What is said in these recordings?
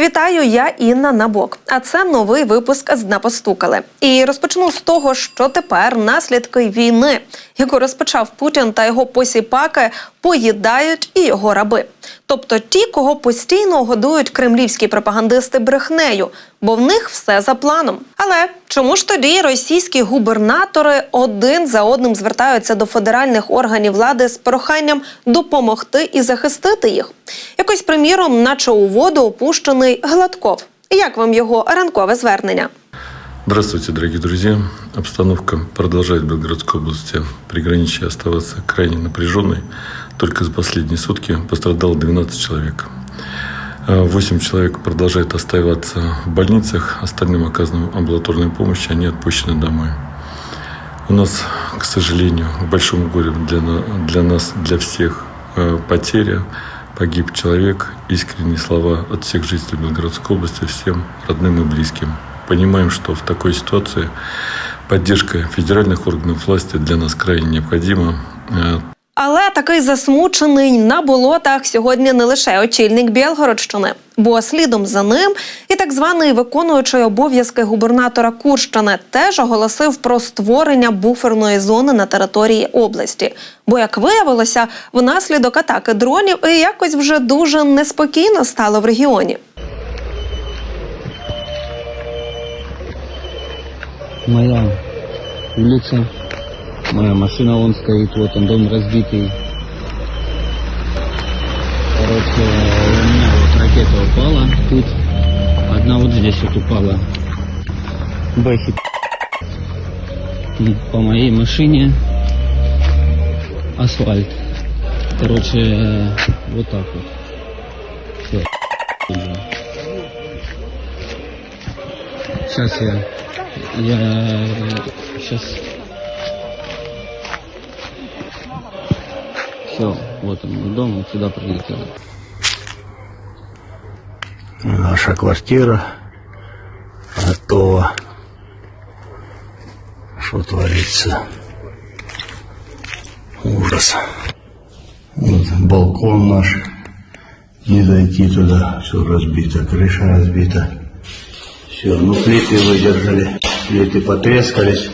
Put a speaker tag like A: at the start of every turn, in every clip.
A: Вітаю, я Інна Набок. А це новий випуск з «Дна постукали. І розпочну з того, що тепер наслідки війни, яку розпочав Путін та його посіпаки, поїдають і його раби. Тобто ті, кого постійно годують кремлівські пропагандисти брехнею, бо в них все за планом. Але чому ж тоді російські губернатори один за одним звертаються до федеральних органів влади з проханням допомогти і захистити їх? Якось приміром, наче у воду опущений Гладков. Як вам його ранкове звернення?
B: Здравствуйте, дорогие друзья. Обстановка продолжает в Белгородской области приграничье оставаться крайне напряженной. Только за последние сутки пострадало 12 человек. А 8 человек продолжают оставаться в больницах, остальным оказана амбулаторная помощь, они отпущены домой. У нас, к сожалению, к большому горю для, для нас, для всех, э, потеря. Погиб человек. Искренние слова от всех жителей Белгородской области, всем родным и близким. Понимаем, что в такой ситуации поддержка федеральных органов власти для нас крайне необходима.
A: Але такий засмучений на болотах сьогодні не лише очільник Білгородщини, бо слідом за ним і так званий виконуючий обов'язки губернатора Курщини теж оголосив про створення буферної зони на території області. Бо, як виявилося, внаслідок атаки дронів і якось вже дуже неспокійно стало в регіоні.
C: моя улица, моя машина вон стоит, вот он дом разбитый. Короче, у меня вот ракета упала тут, одна вот здесь вот упала. Бэхи. По моей машине асфальт. Короче, э, вот так вот. Все. Сейчас я я сейчас... Все, вот он мой дом, вот сюда прилетел.
D: Наша квартира готова. Что творится? Ужас. Вот балкон наш. Не зайти туда. Все разбито. Крыша разбита. Все, ну плиты выдержали. Плиты потрескались.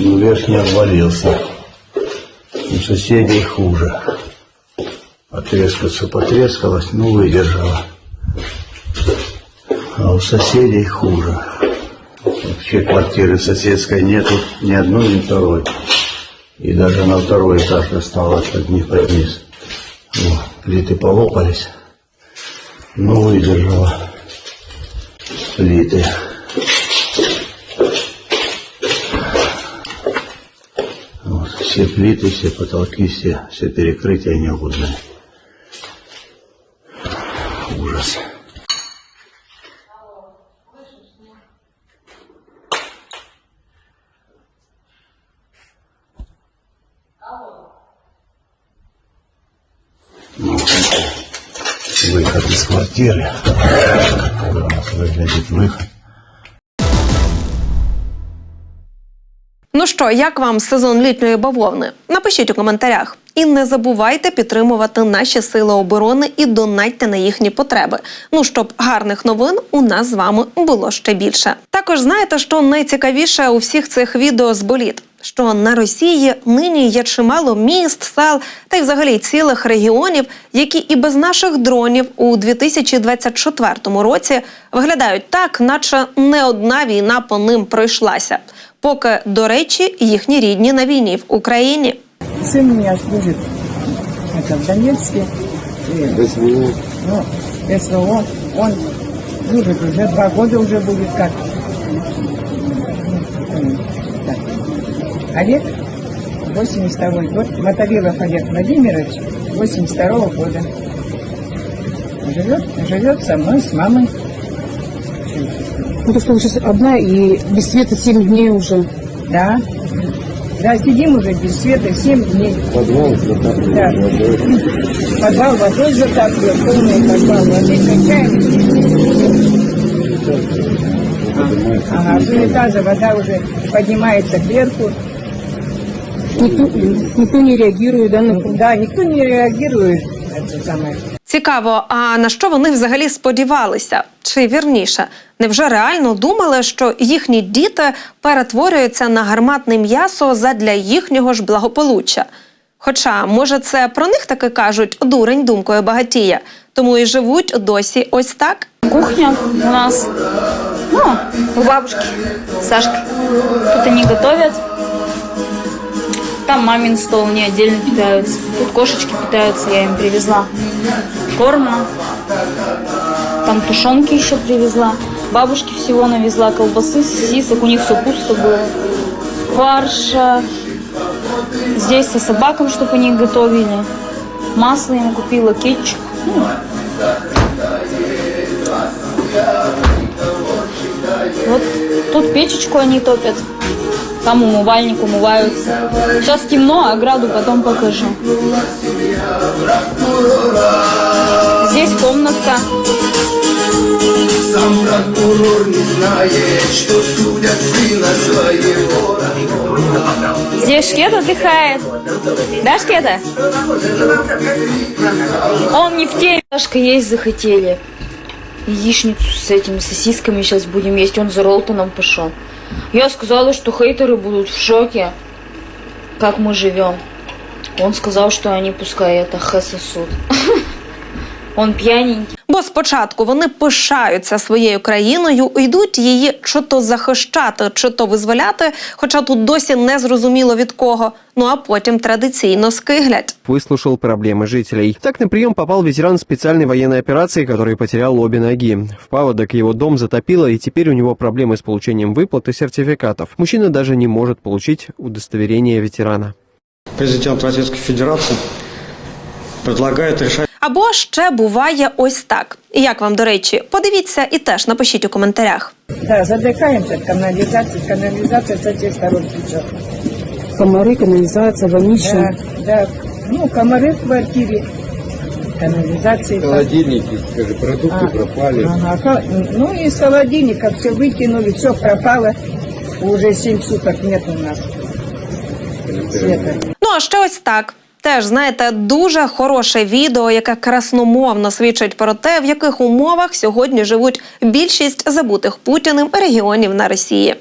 D: Но верх не обвалился. У соседей хуже. Потрескаться потрескалось, но выдержала. А у соседей хуже. Вообще квартиры соседской нету ни одной, ни второй. И даже на второй этаж осталось от них под низ. О, плиты полопались. Но выдержала плиты. Вот, все плиты, все потолки, все, все перекрытия негодные. Ужас. Ну, выход из квартиры. Какой у нас выглядит выход.
A: Що, як вам сезон літньої бавовни? Напишіть у коментарях. І не забувайте підтримувати наші сили оборони і донатьте на їхні потреби. Ну щоб гарних новин у нас з вами було ще більше. Також знаєте, що найцікавіше у всіх цих відео з боліт. Що на Росії нині є чимало міст, сел та й взагалі цілих регіонів, які і без наших дронів у 2024 році виглядають так, наче не одна війна по ним пройшлася. Поки, до речі, їхні рідні на війні в Україні.
E: Сын у меня служит это, в Донецке. И, СВО. Ну, СВО. Он служит уже два года уже будет как. М, так. Олег, 82 год. Мотовилов Олег Владимирович, 82 года. Живет, живет со мной, с мамой.
F: Ну, то, что вы сейчас одна и без света 7 дней уже.
E: Да. Да, сидим уже без света 7 дней. Подвал Да. Подвал водой затапливает, полный подвал воды качаем. Ага, с унитаза вода уже поднимается кверху.
F: Никто, никто не реагирует, да, на
E: Да, никто не реагирует. Это самое.
A: Цікаво, а на що вони взагалі сподівалися? Чи вірніше, невже реально думали, що їхні діти перетворюються на гарматне м'ясо задля їхнього ж благополуччя? Хоча, може, це про них таки кажуть дурень думкою багатія, тому і живуть досі ось так.
G: Кухня у нас, ну, у бабушки, Сашки. Тут они готовят. Там мамин стол, они отдельно питаются. Тут кошечки питаются, я им привезла. Корма. Там тушенки еще привезла. Бабушке всего навезла колбасы, сосисок, у них все пусто было. Фарша. Здесь со собакам, чтобы они готовили. Масло им купила, кетчуп. Ну, Вот тут печечку они топят. Там умывальник умываются. Сейчас темно, а ограду потом покажу. Здесь комнатка.
H: Сам прокурор не знает, что судят сына своего.
G: Здесь Шкет отдыхает. Да, Шкета? Он не в теме. Сашка есть захотели. Яичницу с этими сосисками сейчас будем есть. Он за Ролтоном пошел. Я сказала, что хейтеры будут в шоке, как мы живем. Он сказал, что они пускай это х сосут. Он пьяненький.
A: Бо спочатку вони пишаються своєю країною, йдуть її чи то захищати, чи то визволяти, хоча тут досі не зрозуміло від кого. Ну а потім традиційно скиглять.
I: выслушал проблемы жителей. Так на прием попал ветеран специальной военной операции, который потерял обе ноги. В паводок его дом затопило, и теперь у него проблемы с получением выплат и сертификатов. Мужчина даже не может получить удостоверение ветерана.
J: Президент Российской Федерации предлагает решать
A: Або ще буває ось так. І Як вам, до речі, подивіться і теж напишіть у коментарях.
E: Да, задыхаемся от канализации. Канализация со всех сторон течет.
F: Комары, канализация, вонища.
E: Да, да. Ну, комары в квартире. Канализации.
J: холодильники, скажи, продукты
E: А,
J: пропали.
E: Ага, ха- ну, из холодильника все выкинули, все пропало. Уже 7 суток нет у нас света.
A: Ну а ще ось так. Теж знаєте, дуже хороше відео, яке красномовно свідчить про те, в яких умовах сьогодні живуть більшість забутих путіним регіонів на Росії.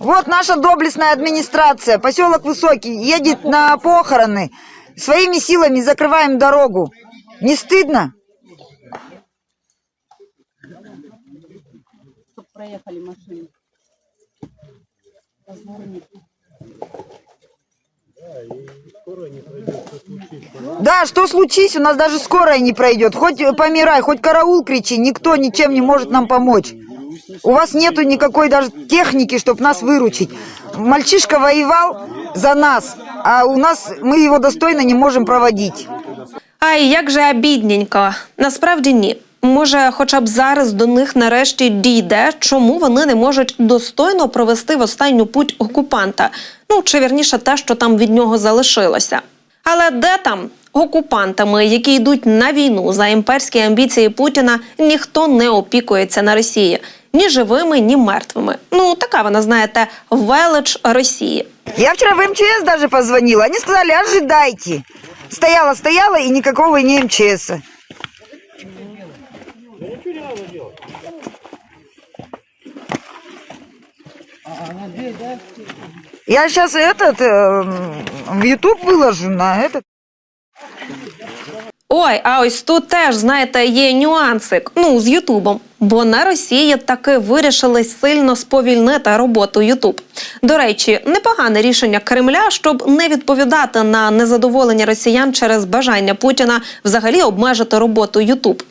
K: Вот наша доблестная администрация, поселок Высокий, едет на похороны. Своими силами закрываем дорогу. Не стыдно? Да, что случись, у нас даже скорая не пройдет. Хоть помирай, хоть караул кричи, никто ничем не может нам помочь. У вас нету никакой даже техники, чтобы нас выручить. Мальчишка воевал за нас, а у нас мы его достойно не можем проводить.
A: Ай, як же обідненько. Насправді ні. Може, хоча б зараз до них нарешті дійде, чому вони не можуть достойно провести в останню путь окупанта. Ну чи вірніше те, що там від нього залишилося. Але де там окупантами, які йдуть на війну за імперські амбіції Путіна, ніхто не опікується на Росії ні живими, ні мертвими. Ну така вона, знаєте, велич Росії.
K: Я вчера в МЧС даже позвонила, они сказали, ожидайте. Стояла, стояла и никакого не МЧС. Я сейчас этот э, в YouTube выложу на этот.
A: Ой, а ось тут теж, знаєте, є нюансик. Ну, з Ютубом. Бо на Росії таки вирішили сильно сповільнити роботу Ютуб. До речі, непогане рішення Кремля, щоб не відповідати на незадоволення росіян через бажання Путіна взагалі обмежити роботу Ютуб.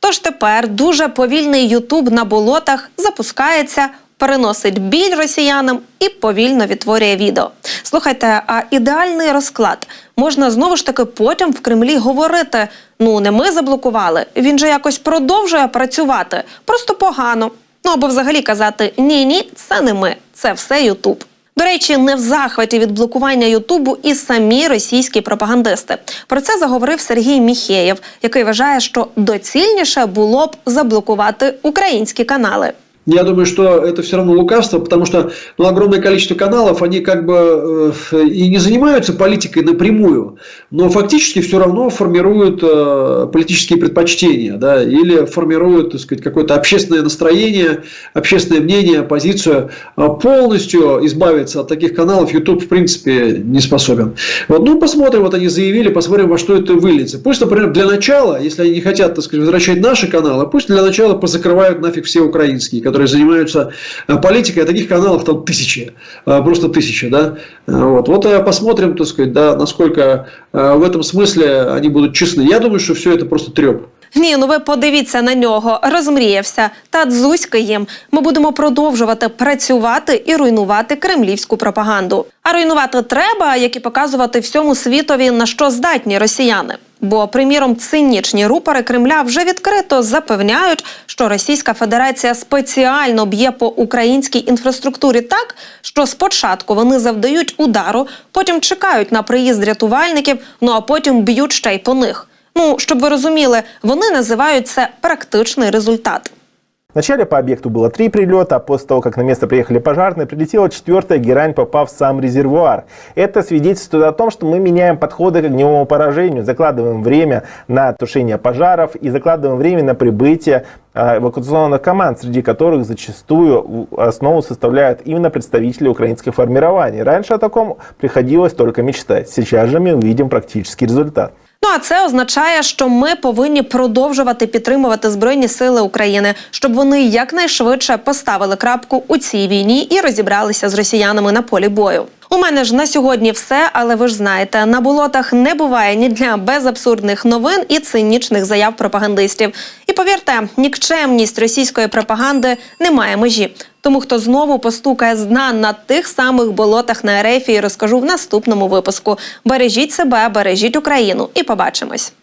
A: Тож тепер дуже повільний Ютуб на болотах запускається, переносить біль росіянам і повільно відтворює відео. Слухайте, а ідеальний розклад можна знову ж таки потім в Кремлі говорити: ну не ми заблокували, він же якось продовжує працювати, просто погано. Ну або взагалі казати ні, ні, це не ми, це все Ютуб. До речі, не в захваті від блокування Ютубу і самі російські пропагандисти. Про це заговорив Сергій Міхеєв, який вважає, що доцільніше було б заблокувати українські канали.
L: Я думаю, что это все равно лукавство, потому что ну, огромное количество каналов, они как бы э, и не занимаются политикой напрямую, но фактически все равно формируют э, политические предпочтения, да, или формируют, так сказать, какое-то общественное настроение, общественное мнение, позицию. А Полностью избавиться от таких каналов YouTube, в принципе, не способен. Вот, ну, посмотрим, вот они заявили, посмотрим, во что это выльется. Пусть, например, для начала, если они не хотят, так сказать, возвращать наши каналы, пусть для начала позакрывают нафиг все украинские, которые занимаются э, политикой, а таких каналов там тысячи, э, просто тысячи, да. Э, Вот, вот э, посмотрим, так сказать, да, насколько э, в этом смысле они будут честны. Я думаю, что все это просто треп.
A: Ні, ну ви подивіться на нього, розмріявся та дзузьки їм. Ми будемо продовжувати працювати і руйнувати кремлівську пропаганду. А руйнувати треба, як і показувати всьому світові на що здатні росіяни. Бо, приміром, цинічні рупори Кремля вже відкрито запевняють, що Російська Федерація спеціально б'є по українській інфраструктурі так, що спочатку вони завдають удару, потім чекають на приїзд рятувальників, ну а потім б'ють ще й по них. Ну, щоб ви розуміли, вони називають це практичний результат.
M: Вначале по объекту было три прилета, а после того, как на место приехали пожарные, прилетела четвертая герань, попав в сам резервуар. Это свидетельствует о том, что мы меняем подходы к огневому поражению, закладываем время на тушение пожаров и закладываем время на прибытие а, эвакуационных команд, среди которых зачастую основу составляют именно представители украинских формирований. Раньше о таком приходилось только мечтать. Сейчас же мы увидим практический результат.
A: Ну а це означає, що ми повинні продовжувати підтримувати збройні сили України, щоб вони якнайшвидше поставили крапку у цій війні і розібралися з росіянами на полі бою. У мене ж на сьогодні все, але ви ж знаєте, на болотах не буває ні дня без абсурдних новин і цинічних заяв пропагандистів. І повірте, нікчемність російської пропаганди не має межі. Тому хто знову постукає з дна на тих самих болотах на Ерефії, розкажу в наступному випуску. Бережіть себе, бережіть Україну і побачимось.